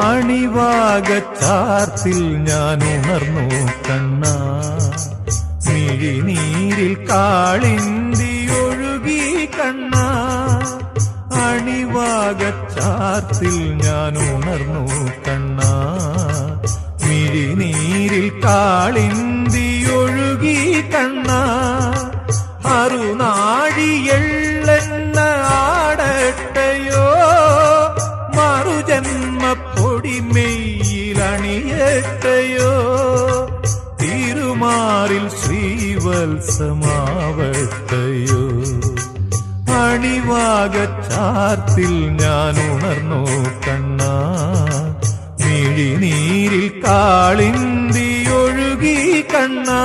അണിവാകച്ചാർത്തിൽ ഞാൻ ഉണർന്നു കണ്ണ മിഴിനീരിൽ കാളിന്തി ഒഴുകി കണ്ണ. അണിവാകച്ചാർത്തിൽ ഞാൻ ഉണർന്നു കണ്ണ മിഴിനീരിൽ കാളിന്തി ഒഴുകി കണ്ണ. അറുനാഴിയെള്ളെണ്ണ എത്തയോ തിരുമാറിൽ ശ്രീവത്സമാവട്ടയോ? അണിവാകച്ചാർത്തിൽ ഞാൻ ഉണർന്നു കണ്ണ. മിഴിനീരിൽ കാളിന്തി ഒഴുകി കണ്ണാ.